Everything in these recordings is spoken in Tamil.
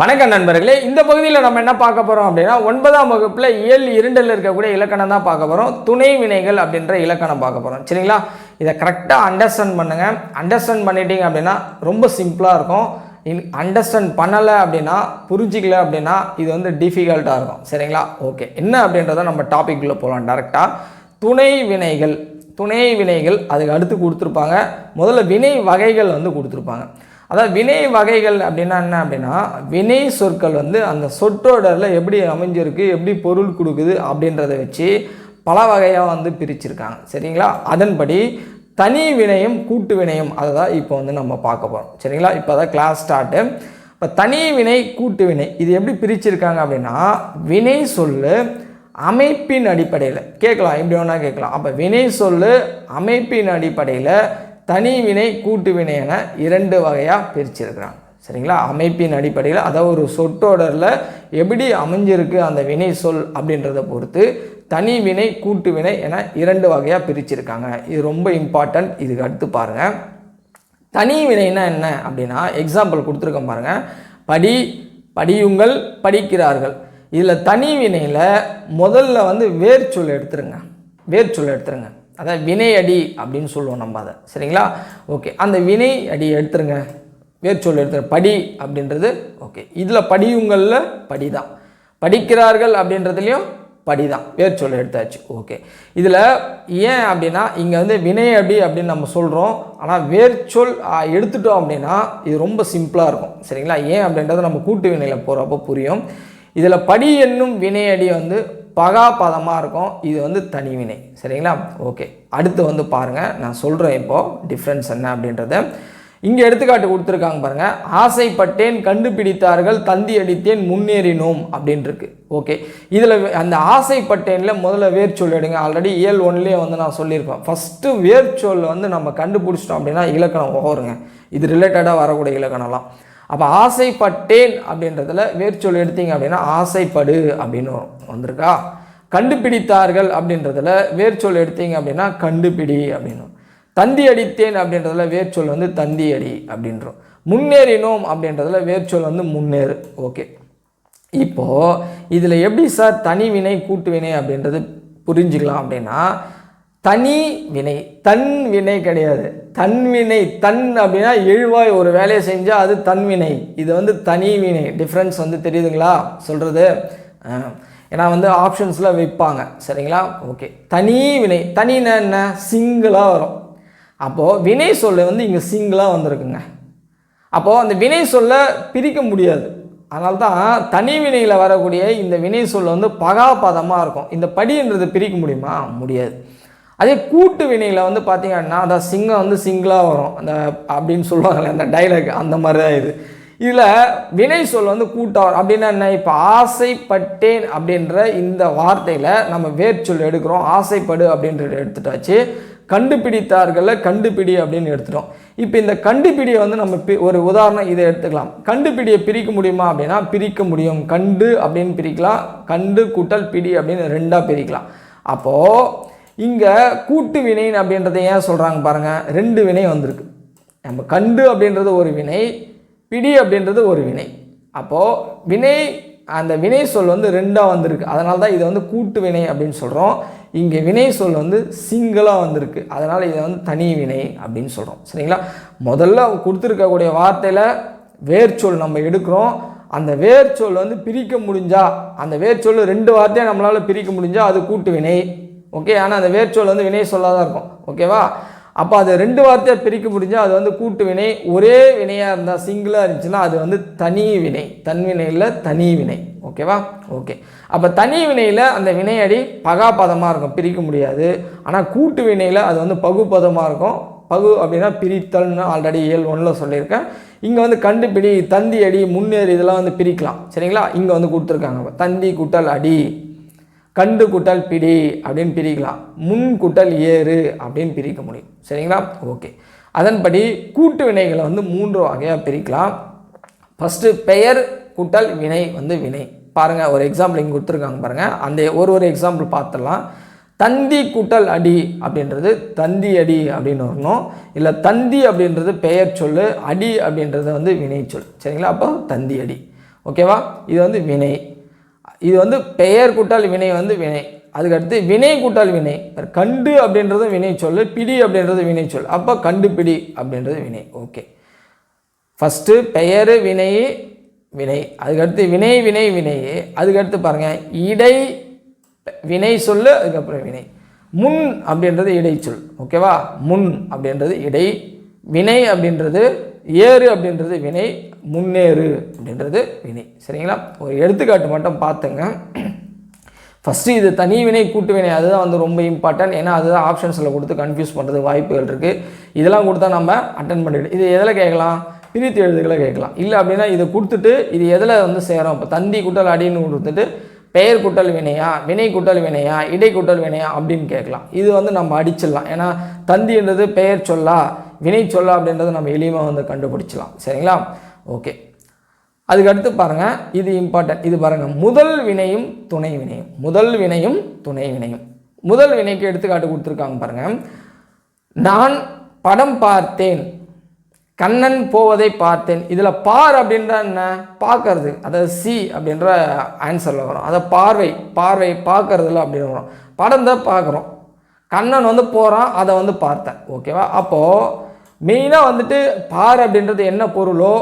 வணக்கம் நண்பர்களே இந்த பகுதியில் நம்ம என்ன பார்க்க போகிறோம் அப்படின்னா ஒன்பதாம் வகுப்பில் இயல் இரண்டில் இருக்கக்கூடிய இலக்கணம் தான் பார்க்க போகிறோம் துணை வினைகள் அப்படின்ற இலக்கணம் பார்க்க போகிறோம் சரிங்களா? இதை கரெக்டாக அண்டர்ஸ்டாண்ட் பண்ணுங்கள் அண்டர்ஸ்டாண்ட் பண்ணிட்டீங்க அப்படின்னா ரொம்ப சிம்பிளாக இருக்கும். அண்டர்ஸ்டாண்ட் பண்ணலை அப்படின்னா புரிஞ்சிக்கல அப்படின்னா இது வந்து டிஃபிகல்ட்டாக இருக்கும். சரிங்களா? ஓகே என்ன அப்படின்றத நம்ம டாபிக்குள்ளே போகலாம் டேரெக்டாக துணை வினைகள் துணை வினைகள் அதுக்கு அடுத்து கொடுத்துருப்பாங்க. முதல்ல வினை வகைகள் வந்து கொடுத்துருப்பாங்க. அதாவது வினை வகைகள் அப்படின்னா என்ன அப்படின்னா வினை சொற்கள் வந்து அந்த சொற்றொடரில் எப்படி அமைஞ்சிருக்கு எப்படி பொருள் கொடுக்குது அப்படின்றத வச்சு பல வகையாக வந்து பிரிச்சிருக்காங்க. சரிங்களா? அதன்படி தனி வினையும் கூட்டு வினையும் அதை தான் இப்போ வந்து நம்ம பார்க்க போகிறோம் சரிங்களா? இப்போ தான் கிளாஸ் ஸ்டார்ட்டு இப்போ தனி வினை கூட்டு வினை இது எப்படி பிரிச்சிருக்காங்க அப்படின்னா வினை சொல்லு அமைப்பின் அடிப்படையில். கேட்கலாம் எப்படி வேணால் கேட்கலாம். அப்போ வினை சொல்லு அமைப்பின் அடிப்படையில் தனி வினை கூட்டு வினை என இரண்டு வகையாக பிரிச்சிருக்கிறாங்க. சரிங்களா? அமைப்பின் அடிப்படையில் அதாவது ஒரு சொற்றொடரில் எப்படி அமைஞ்சிருக்கு அந்த வினை சொல் அப்படின்றத பொறுத்து தனி வினை கூட்டு வினை என இரண்டு வகையாக பிரிச்சிருக்காங்க. இது ரொம்ப இம்பார்ட்டன்ட் இதுக்கு அடுத்து பாருங்கள் தனி வினைனா என்ன அப்படின்னா எக்ஸாம்பிள் கொடுத்துருக்கோம் பாருங்கள் படி படியுங்கள் படிக்கிறார்கள். இதில் தனி வினையில் முதல்ல வந்து வேர்ச்சொல் எடுத்துருங்க. வேர்ச்சொல் எடுத்துருங்க. அதான் வினை அடி அப்படின்னு சொல்லுவோம் நம்ம அதை. சரிங்களா? ஓகே அந்த வினை அடி எடுத்துருங்க. வேர்ச்சொல் எடுத்துரு படி அப்படின்றது ஓகே இதில் படியுங்களில் படி தான் படிக்கிறார்கள் அப்படின்றதுலையும் படி தான் வேர்ச்சொல் எடுத்தாச்சு. ஓகே இதில் ஏன் அப்படின்னா இங்கே வந்து வினை அடி அப்படின்னு நம்ம சொல்கிறோம் ஆனால் வேர்ச்சொல் எடுத்துட்டோம் அப்படின்னா இது ரொம்ப சிம்பிளாக இருக்கும். சரிங்களா? ஏன் அப்படின்றத நம்ம கூட்டு வினையில் போகிறப்போ புரியும். இதில் படி என்னும் வினையடி வந்து பகா பதமாக இருக்கும். இது வந்து தனிவினை சரிங்களா? ஓகே. அடுத்து வந்து பாருங்கள் நான் சொல்கிறேன் இப்போது டிஃப்ரென்ஸ் என்ன அப்படின்றத. இங்கே எடுத்துக்காட்டு கொடுத்துருக்காங்க பாருங்கள் ஆசைப்பட்டேன் கண்டுபிடித்தார்கள் தந்தி அடித்தேன் முன்னேறினோம் அப்படின்ட்டுருக்கு ஓகே. இதில் அந்த ஆசைப்பட்டேனில் முதல்ல வேர்ச்சொல் எடுங்க. ஆல்ரெடி இயல் ஒன்லேயே வந்து நான் சொல்லியிருப்பேன் ஃபஸ்ட்டு வேர்ச்சொல் வந்து நம்ம கண்டுபிடிச்சிட்டோம் அப்படின்னா இலக்கணம் ஓருங்க இது ரிலேட்டடாக வரக்கூடிய இலக்கணம்லாம். அப்போ ஆசைப்பட்டேன் அப்படின்றதுல வேர்ச்சொல் எடுத்தீங்க அப்படின்னா ஆசைப்படு அப்படின்னு வந்திருக்கா? கண்டுபிடித்தார்கள் அப்படின்றதுல வேர்ச்சொல் எடுத்தீங்க அப்படின்னா கண்டுபிடி அப்படின்னு தந்தி அடித்தேன் அப்படின்றதுல வேர்ச்சொல் வந்து தந்தி அடி அப்படின்றோம் முன்னேறினோம் அப்படின்றதுல வேர்ச்சொல் வந்து முன்னேறு. ஓகே. இப்போது இதில் எப்படி சார் தனி வினை கூட்டு வினை அப்படின்றது புரிஞ்சுக்கலாம் அப்படின்னா தனி வினை தன் வினை கிடையாது. தன்வினை தன் அப்படின்னா எழுவாய் ஒரு வேலையை செஞ்சால் அது தன்வினை. இது வந்து தனி வினை. டிஃப்ரென்ஸ் வந்து தெரியுதுங்களா? சொல்கிறது ஏன்னா வந்து ஆப்ஷன்ஸில் வைப்பாங்க சரிங்களா? ஓகே தனி வினை. தனினா என்ன? சிங்கிளாக வரும். அப்போது வினை சொல்ல வந்து இங்கே சிங்கிளாக வந்திருக்குங்க. அப்போது அந்த வினை சொல்ல பிரிக்க முடியாது. அதனால தான் தனி வினையில் வரக்கூடிய இந்த வினை சொல்ல வந்து பகாபதமாக இருக்கும். இந்த படின்றது பிரிக்க முடியுமா? முடியாது. அதே கூட்டு வினையில் வந்து பார்த்தீங்கன்னா அதான் சிங்கம் வந்து சிங்கிளாக வரும். அந்த அப்படின்னு சொல்லுவாங்கல்ல அந்த டைலாக் அந்த மாதிரி தான் இது. இதில் வினை சொல் வந்து கூட்டம் அப்படின்னா என்ன? இப்போ ஆசைப்பட்டேன் அப்படின்ற இந்த வார்த்தையில் நம்ம வேர்ச்சொல் எடுக்கிறோம். ஆசைப்படு அப்படின்றது எடுத்துட்டாச்சு. கண்டுபிடித்தார்களில் கண்டுபிடி அப்படின்னு எடுத்துட்டோம். இப்போ இந்த கண்டுபிடியை வந்து நம்ம பி- ஒரு உதாரணம் இதை எடுத்துக்கலாம். கண்டுபிடியை பிரிக்க முடியுமா அப்படின்னா பிரிக்க முடியும். கண்டு அப்படின்னு பிரிக்கலாம். கண்டு கூட்டல் பிடி அப்படின்னு ரெண்டாக பிரிக்கலாம். அப்போது இங்கே கூட்டு வினை அப்படின்றத ஏன் சொல்கிறாங்க பாருங்கள் ரெண்டு வினை வந்திருக்கு. நம்ம கண்டு அப்படின்றது ஒரு வினை பிடி அப்படின்றது ஒரு வினை. அப்போது வினை அந்த வினை சொல் வந்து ரெண்டாக வந்திருக்கு. அதனால தான் இதை வந்து கூட்டு வினை அப்படின்னு சொல்கிறோம் இங்கே வினை சொல் வந்து சிங்கிளாக வந்திருக்கு. அதனால் இதை வந்து தனி வினை அப்படின்னு சொல்கிறோம் சரிங்களா? முதல்ல கொடுத்துருக்கக்கூடிய வார்த்தையில் வேர்ச்சொல் நம்ம எடுக்கிறோம். அந்த வேர்ச்சொல் வந்து பிரிக்க முடிஞ்சால் அந்த வேர்ச்சொல் ரெண்டு வார்த்தையை நம்மளால் பிரிக்க முடிஞ்சால் அது கூட்டு வினை. ஓகே ஆனால் அந்த வேர்ச்சொல் வந்து வினை சொல்லாக தான் இருக்கும் ஓகேவா அப்போ அது ரெண்டு வார்த்தையாக பிரிக்க முடிஞ்சால் அது வந்து கூட்டு வினை ஒரே வினையாக இருந்தால் சிங்கிளாக இருந்துச்சுன்னா அது வந்து தனி வினை. தன்வினையில் தனி வினை. ஓகேவா ஓகே அப்போ தனி வினையில் அந்த வினையடி பகாபதமாக இருக்கும் பிரிக்க முடியாது. ஆனால் கூட்டு வினையில் அது வந்து பகுபதமாக இருக்கும். பகு அப்படின்னா பிரித்தல்னு ஆல்ரெடி ஏழு ஒன்றில் சொல்லியிருக்கேன். இங்கே வந்து கண்டுபிடி தந்தி அடி முன்னேறி இதெல்லாம் வந்து பிரிக்கலாம். சரிங்களா? இங்கே வந்து கொடுத்துருக்காங்க. தந்தி குட்டல் அடி. கண்டு குட்டல் பிடி அப்படின்னு பிரிக்கலாம். முன் குட்டல் ஏறு அப்படின்னு பிரிக்க முடியும். சரிங்களா? ஓகே. அதன்படி கூட்டு வினைகளை வந்து மூன்று வகையாக பிரிக்கலாம். ஃபஸ்ட்டு பெயர் கூட்டல் வினை வந்து வினை. பாருங்கள் ஒரு எக்ஸாம்பிள் இங்கே கொடுத்துருக்காங்க பாருங்கள் அந்த ஒரு ஒரு எக்ஸாம்பிள் பார்த்துடலாம். தந்தி கூட்டல் அடி அப்படின்றது தந்தி அடி அப்படின்னு வரணும். இல்லை தந்தி அப்படின்றது பெயர் சொல்லு அடி அப்படின்றது வந்து வினை சொல் சரிங்களா? அப்போ தந்தி அடி. ஓகேவா? இது வந்து வினை. இது வந்து பெயர் கூட்டல் வினை வந்து வினை. அதுக்கடுத்து வினை கூட்டல் வினை. கண்டு அப்படின்றது வினை சொல் பிடி அப்படின்றது வினை சொல். அப்போ கண்டுபிடி அப்படின்றது வினை. ஓகே. ஃபஸ்ட்டு பெயர் வினை வினை. அதுக்கடுத்து வினை வினை வினை. அதுக்கடுத்து பாருங்கள் இடை வினை சொல்லு அதுக்கப்புறம் வினை. முன் அப்படின்றது இடைச்சொல் ஓகேவா? முன் அப்படின்றது இடை. வினை அப்படின்றது ஏறு அப்படின்றது வினை முன்னேறு அப்படின்றது வினை. சரிங்களா? ஒரு எடுத்துக்காட்டு மட்டும் பார்த்துங்க. ஃபஸ்ட்டு இது தனி வினை கூட்டு வினை. அதுதான் வந்து ரொம்ப இம்பார்ட்டன்ட் ஏன்னா அதுதான் ஆப்ஷன்ஸில் கொடுத்து கன்ஃபியூஸ் பண்ணுறது வாய்ப்புகள் இருக்குது இதெல்லாம் கொடுத்தா நம்ம அட்டன் பண்ணிவிடு இது எதில் கேட்கலாம்? பிரித்து எழுதுகளை கேட்கலாம். இல்லை அப்படின்னா இதை கொடுத்துட்டு இது எதில் வந்து சேரும்? இப்போ தந்தி குட்டல் அடின்னு கொடுத்துட்டு பெயர் குட்டல் வினையா வினை குட்டல் வினையா இடை குட்டல் வினையா அப்படின்னு கேட்கலாம். இது வந்து நம்ம அடிச்சிடலாம். ஏன்னா தந்தின்றது பெயர் சொல்லா. வினை சொல்ல அப்படின்றத நம்ம எளிமையாக வந்து கண்டுபிடிச்சலாம் சரிங்களா? ஓகே. அதுக்கடுத்து பாருங்கள் இது இம்பார்ட்டன்ட் இது பாருங்கள் முதல் வினையும் துணை வினையும். முதல் வினையும் துணை வினையும். முதல் வினைக்கு எடுத்துக்காட்டு கொடுத்துருக்காங்க பாருங்கள் நான் படம் பார்த்தேன் கண்ணன் போவதை பார்த்தேன். இதில் பார் அப்படின்ற என்ன? பார்க்கறது. அதாவது சி அப்படின்ற ஆன்சரில் வரும். அதை பார்வை பார்வை பார்க்கறதுல அப்படின்னு வரும். படம் தான் பார்க்குறோம். கண்ணன் வந்து போகிறான் அதை வந்து பார்த்தேன். ஓகேவா? அப்போது மெயினாக வந்துட்டு பார் அப்படின்றது என்ன பொருளோ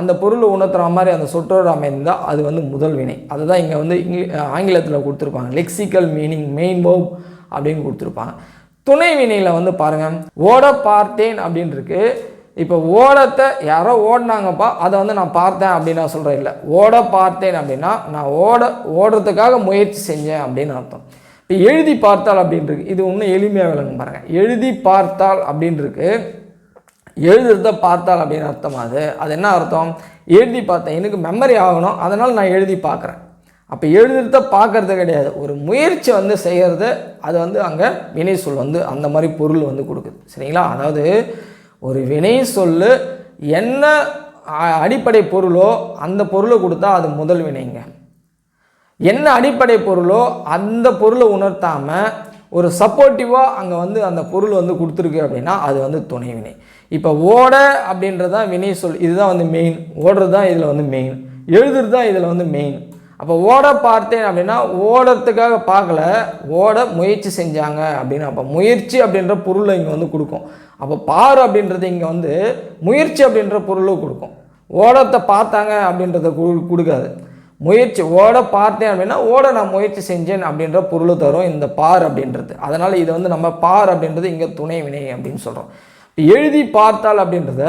அந்த பொருளை உணர்த்துற மாதிரி அந்த சொற்றொடர் அமைந்தால் அது வந்து முதல் வினை. அதுதான் இங்கே வந்து இங்கிலீ ஆங்கிலத்தில் கொடுத்துருப்பாங்க. லெக்சிக்கல் மீனிங் மெயின் வேர்ப் அப்படின்னு கொடுத்துருப்பாங்க. துணை வினையில் வந்து பாருங்கள் ஓட பார்த்தேன் அப்படின்னு இருக்கு இப்போ ஓடத்தை யாரோ ஓடினாங்கப்பா அதை வந்து நான் பார்த்தேன் அப்படின்னு நான் சொல்கிறேன் இல்லை. ஓட பார்த்தேன் அப்படின்னா நான் ஓட ஓடுறதுக்காக முயற்சி செஞ்சேன் அப்படின்னு அர்த்தம். இப்போ எழுதி பார்த்தால் அப்படின்னு இது இன்னும் எளிமையாக விளங்க பாருங்கள் எழுதி பார்த்தால் அப்படின்னு எழுதுறத பார்த்தால் அப்படின்னு அர்த்தம் அது? அது என்ன அர்த்தம்? எழுதி பார்த்தேன் எனக்கு மெமரி ஆகணும் அதனால் நான் எழுதி பார்க்குறேன். அப்போ எழுதுறத பார்க்கறது கிடையாது. ஒரு முயற்சி வந்து செய்கிறது அது வந்து அங்கே வினை சொல் வந்து அந்த மாதிரி பொருள் வந்து கொடுக்குது. சரிங்களா? அதாவது ஒரு வினை சொல்லு என்ன அடிப்படை பொருளோ அந்த பொருளை கொடுத்தா அது முதல் வினைங்க. என்ன அடிப்படை பொருளோ அந்த பொருளை உணர்த்தாமல் ஒரு சப்போர்ட்டிவாக அங்கே வந்து அந்த பொருள் வந்து கொடுத்துருக்கு அப்படின்னா அது வந்து துணை வினை. இப்போ ஓட அப்படின்றது தான் வினை சொல் இதுதான் வந்து மெயின் ஓடுறது தான் இதில் வந்து மெயின் எழுதுறது தான் இதில் வந்து மெயின் அப்போ ஓட பார்த்தேன் அப்படின்னா ஓடுறதுக்காக பார்க்கல ஓட முயற்சி செஞ்சாங்க அப்படின்னு. அப்போ முயற்சி அப்படின்ற பொருளை இங்கே வந்து கொடுக்கும். அப்போ பார் அப்படின்றது இங்கே வந்து முயற்சி அப்படின்ற பொருளும் கொடுக்கும். ஓடத்தை பார்த்தாங்க அப்படின்றத கு- கொடுக்காது. முயற்சி ஓட பார்த்தேன் அப்படின்னா ஓட நான் முயற்சி செஞ்சேன் அப்படின்ற பொருளை தரும் இந்த பார் அப்படின்றது. அதனால் இதை வந்து நம்ம பார் அப்படின்றது இங்கே துணை வினை அப்படின்னு சொல்கிறோம் எழுதி பார்த்தால் அப்படின்றத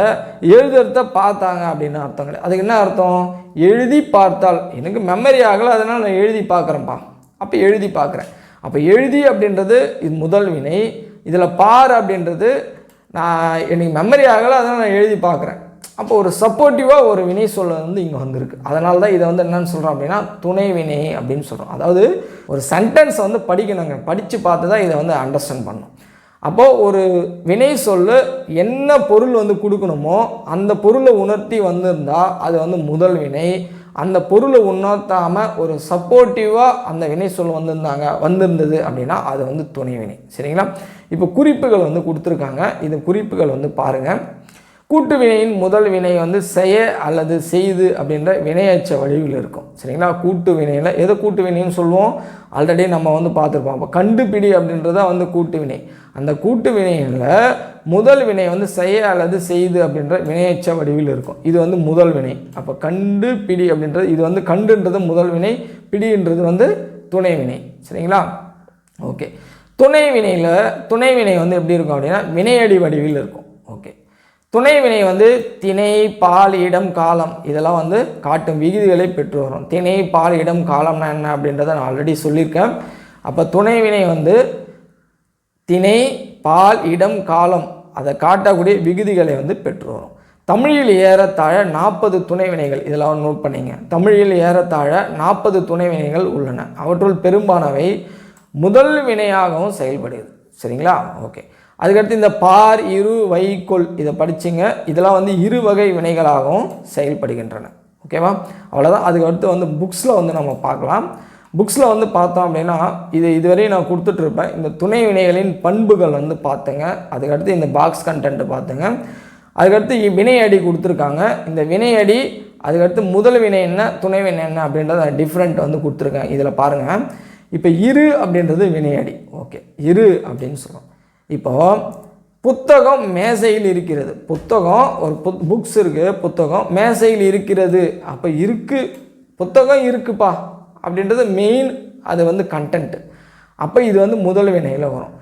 எழுதுறத பார்த்தாங்க அப்படின்னு அர்த்தம் கிடையாது. அதுக்கு என்ன அர்த்தம்? எழுதி பார்த்தால். எனக்கு மெமரி ஆகலை அதனால் நான் எழுதி பார்க்குறேன்ப்பா. அப்போ எழுதி பார்க்குறேன். அப்போ எழுதி அப்படின்றது இது முதல் வினை. இதில் பார் அப்படின்றது நான் எனக்கு மெமரி ஆகலை அதனால் நான் எழுதி பார்க்குறேன். அப்போ ஒரு சப்போர்ட்டிவாக ஒரு வினை சொல்ல வந்து இங்கே வந்திருக்கு. அதனால தான் இதை வந்து என்னென்னு சொல்கிறோம் அப்படின்னா துணை வினை அப்படின்னு சொல்கிறோம் அதாவது ஒரு சென்டென்ஸை வந்து படிக்கணுங்க. படித்து பார்த்து தான் இதை வந்து அண்டர்ஸ்டாண்ட் பண்ணும் அப்போது ஒரு வினை சொல்ல என்ன பொருள் வந்து கொடுக்கணுமோ அந்த பொருளை உணர்த்தி வந்திருந்தால் அது வந்து முதல் வினை. அந்த பொருளை உணர்த்தாமல் ஒரு சப்போர்ட்டிவாக அந்த வினை சொல் வந்திருந்தாங்க வந்திருந்தது அப்படின்னா அது வந்து துணை வினை. சரிங்களா? இப்போ குறிப்புகள் வந்து கொடுத்துருக்காங்க. இது குறிப்புகள் வந்து பாருங்கள் கூட்டு வினையின் முதல் வினை வந்து செய்ய அல்லது செய்து அப்படின்ற வினையச்ச வடிவில் இருக்கும். சரிங்களா? கூட்டு வினையில் எதை கூட்டு வினைன்னு சொல்லுவோம்? ஆல்ரெடி நம்ம வந்து பார்த்துருப்போம். அப்போ கண்டுபிடி அப்படின்றத வந்து கூட்டு வினை. அந்த கூட்டு வினையில் முதல் வினை வந்து செய்ய அல்லது செய்து அப்படின்ற வினையச்ச வடிவில் இருக்கும். இது வந்து முதல் வினை. அப்போ கண்டு பிடி அப்படின்றது இது வந்து கண்டுன்றது முதல் வினை பிடின்றது வந்து துணை வினை. சரிங்களா? ஓகே. துணை வினையில் துணை வினை வந்து எப்படி இருக்கும் அப்படின்னா வினையடி வடிவில் இருக்கும். ஓகே. துணை வினை வந்து திணை பால் இடம் காலம். இதெல்லாம் வந்து காட்டும் விகுதிகளை பெற்று வரும். திணை பால் இடம் காலம்னா என்ன அப்படின்றத நான் ஆல்ரெடி சொல்லியிருக்கேன். அப்போ துணை வினை வந்து திணை பால் இடம் காலம். அதை காட்டக்கூடிய விகுதிகளை வந்து பெற்று வரும். தமிழில் ஏறத்தாழ நாற்பது துணை வினைகள் இதெல்லாம் நோட் பண்ணிங்க. தமிழில் ஏறத்தாழ நாற்பது துணை வினைகள் உள்ளன. அவற்றுள் பெரும்பானவை முதல் வினையாகவும் செயல்படுகிறது. சரிங்களா? ஓகே. அதுக்கடுத்து இந்த பார் இரு வைக்கோல் இதை படிச்சிங்க. இதெல்லாம் வந்து இரு வகை வினைகளாகவும் செயல்படுகின்றன. ஓகேவா அவ்வளோதான் அதுக்கடுத்து வந்து புக்ஸில் வந்து நம்ம பார்க்கலாம். புக்ஸில் வந்து பார்த்தோம் அப்படின்னா இது இதுவரையும் நான் கொடுத்துட்ருப்பேன். இந்த துணை வினைகளின் பண்புகள் வந்து பார்த்தேங்க. அதுக்கடுத்து இந்த பாக்ஸ் கண்டென்ட்டு பார்த்துங்க. அதுக்கடுத்து வினையடி கொடுத்துருக்காங்க. இந்த வினையடி அதுக்கடுத்து முதல் வினை என்ன துணை வினை என்ன அப்படின்றத டிஃப்ரெண்ட் வந்து கொடுத்துருக்கேன். இதில் பாருங்கள் இப்போ இரு அப்படின்றது வினையடி ஓகே இரு அப்படின்னு சொல்கிறோம் இப்போ புத்தகம் மேசையில் இருக்கிறது. புத்தகம் ஒரு புத் புக்ஸ் இருக்குது புத்தகம் மேசையில் இருக்கிறது. அப்போ இருக்கு புத்தகம் இருக்குப்பா அப்படின்றது மெயின் அது வந்து கண்டென்ட்டு அப்போ இது வந்து முதல் வினையில் வரும்.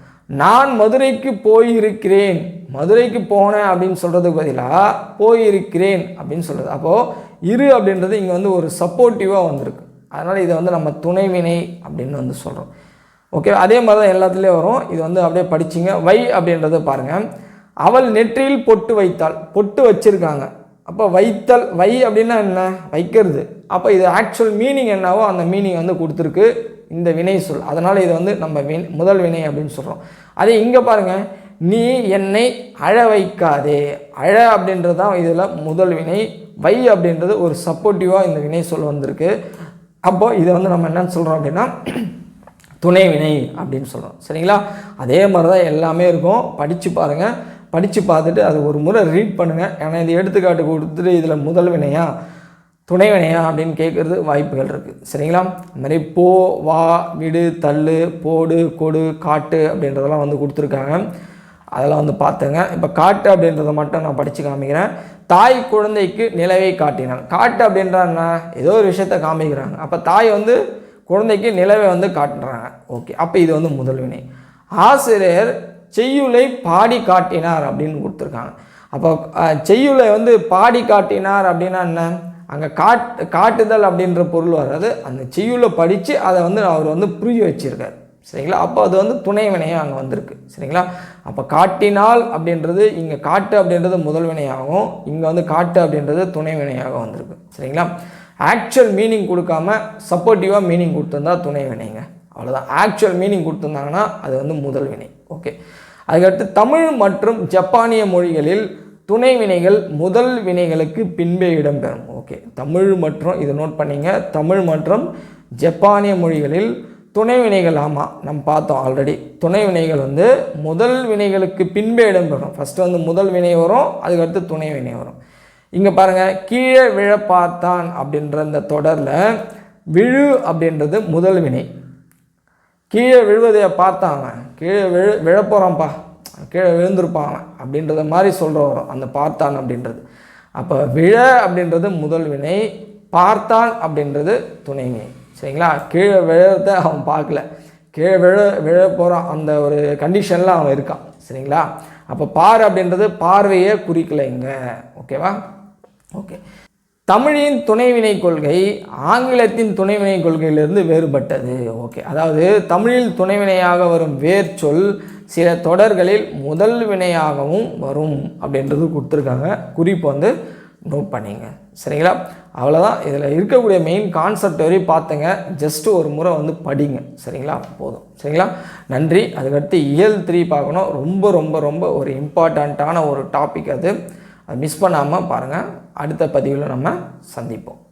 நான் மதுரைக்கு போயிருக்கிறேன் மதுரைக்கு போனேன் அப்படின்னு சொல்கிறதுக்கு பதிலாக போயிருக்கிறேன் அப்படின்னு சொல்கிறது அப்போது இரு அப்படின்றது இங்கே வந்து ஒரு சப்போர்ட்டிவாக வந்திருக்கு. அதனால் இதை வந்து நம்ம துணை வினை அப்படின்னு வந்து சொல்கிறோம் ஓகே அதே மாதிரி தான் எல்லாத்துலேயும் வரும். இது வந்து அப்படியே படிச்சிங்க. வை அப்படின்றத பாருங்கள் அவள் நெற்றியில் பொட்டு வைத்தாள். பொட்டு வச்சிருக்காங்க. அப்போ வைத்தல் வை அப்படின்னா என்ன? வைக்கிறது. அப்போ இது ஆக்சுவல் மீனிங் என்னவோ அந்த மீனிங் வந்து கொடுத்துருக்கு. இந்த வினை சொல். அதனால் இது வந்து நம்ம வின் முதல் வினை அப்படின்னு சொல்கிறோம் அதே இங்கே பாருங்கள் நீ என்னை அழ வைக்காதே. அழ அப்படின்றது தான் இதில் முதல் வினை. வை அப்படின்றது ஒரு சப்போர்ட்டிவாக இந்த வினை சொல் வந்திருக்கு. அப்போது இதை வந்து நம்ம என்னன்னு சொல்கிறோம் அப்படின்னா துணை வினை அப்படின்னு சொல்கிறோம் சரிங்களா? அதே மாதிரி தான் எல்லாமே இருக்கும். படித்து பாருங்கள் படித்து பார்த்துட்டு அது ஒரு முறை ரீட் பண்ணுங்கள் ஏன்னா இது எடுத்துக்காட்டு கொடுத்துட்டு இதில் முதல் வினையா துணை வினையா அப்படின்னு கேட்குறது வாய்ப்புகள் இருக்குது சரிங்களா? இந்த மாதிரி போ வா விடு தள்ளு போடு கொடு காட்டு அப்படின்றதெல்லாம் வந்து கொடுத்துருக்காங்க. அதெல்லாம் வந்து பார்த்துங்க. இப்போ காட்டு அப்படின்றத மட்டும் நான் படித்து காமிக்கிறேன். தாய் குழந்தைக்கு நிலவை காட்டினான். காட்டு அப்படின்றா என்ன ஏதோ ஒரு விஷயத்த காமிக்கிறாங்க. அப்போ தாய் வந்து குழந்தைக்கு நிலவை வந்து காட்டுறாங்க ஓகே அப்போ இது வந்து முதல் வினை. ஆசிரியர் செய்யுளை பாடி காட்டினார் அப்படின்னு கொடுத்துருக்காங்க. அப்போ செய்யுளை வந்து பாடி காட்டினார் அப்படின்னா என்ன? அங்கே காட் காட்டுதல் அப்படின்ற பொருள் வராது. அந்த செய்யுளை படித்து அதை வந்து அவர் வந்து புரிய வச்சிருக்கார். சரிங்களா? அப்போ அது வந்து துணை வினையாக அங்கே வந்திருக்கு. சரிங்களா? அப்போ காட்டினால் அப்படின்றது இங்கே காட்டு அப்படின்றது முதல் வினையாகும். இங்கே வந்து காட்டு அப்படின்றது துணை வினையாக வந்திருக்கு. சரிங்களா? ஆக்சுவல் மீனிங் கொடுக்காம சப்போர்ட்டிவாக மீனிங் கொடுத்துருந்தா துணை வினைங்க. அவ்வளோதான் ஆக்சுவல் மீனிங் கொடுத்துருந்தாங்கன்னா அது வந்து முதல் வினை. ஓகே அதுக்கடுத்து தமிழ் மற்றும் ஜப்பானிய மொழிகளில் துணை வினைகள் முதல் வினைகளுக்கு பின்பே இடம்பெறும். ஓகே தமிழ் மற்றும் இதை நோட் பண்ணிங்க. தமிழ் மற்றும் ஜப்பானிய மொழிகளில் துணை வினைகள் ஆமாம் நம்ம பார்த்தோம் ஆல்ரெடி துணை வினைகள் வந்து முதல் வினைகளுக்கு பின்பே இடம்பெறும். ஃபஸ்ட்டு வந்து முதல் வினை வரும் அதுக்கடுத்து துணை வினை வரும். இங்கே பாருங்கள் கீழே விழ பார்த்தான் அப்படின்ற அந்த தொடரில் விழு அப்படின்றது முதல் வினை. கீழே விழுவதைய பார்த்தான் அவன். கீழே விழு விழப்போகிறான்ப்பா கீழே விழுந்திருப்பான் அவன் அப்படின்றத மாதிரி சொல்கிற வரும் அந்த பார்த்தான் அப்படின்றது. அப்போ விழ அப்படின்றது முதல் வினை பார்த்தான் அப்படின்றது துணை வினை சரிங்களா? கீழே விழறத அவன் பார்க்கல. கீழே விழ விழ போகிறான் அந்த ஒரு கண்டிஷனில் அவன் இருக்கான். சரிங்களா? அப்போ பார் அப்படின்றது பார்வையை குறிக்கலைங்க. ஓகேவா? ஓகே. தமிழின் துணைவினை கொள்கை ஆங்கிலத்தின் துணைவினை கொள்கையிலிருந்து வேறுபட்டது. ஓகே. அதாவது தமிழில் துணைவினையாக வரும் வேர் சொல் சில தொடர்களில் முதல் வினையாகவும் வரும் அப்படின்றது கொடுத்துருக்காங்க. குறிப்பு வந்து நோட் பண்ணிங்க. சரிங்களா? அவ்வளோதான் இதில் இருக்கக்கூடிய மெயின் கான்செப்ட் வரையும் பார்த்துங்க. ஜஸ்ட் ஒரு முறை வந்து படிங்க. சரிங்களா? போதும். சரிங்களா? நன்றி. அதுக்கடுத்து இயல் த்ரீ பார்க்கணும். ரொம்ப ரொம்ப ரொம்ப ஒரு இம்பார்ட்டண்ட்டான ஒரு டாபிக் அது. அது மிஸ் பண்ணாமல் பாருங்கள் அடுத்த பதிவில் நம்ம சந்திப்போம்.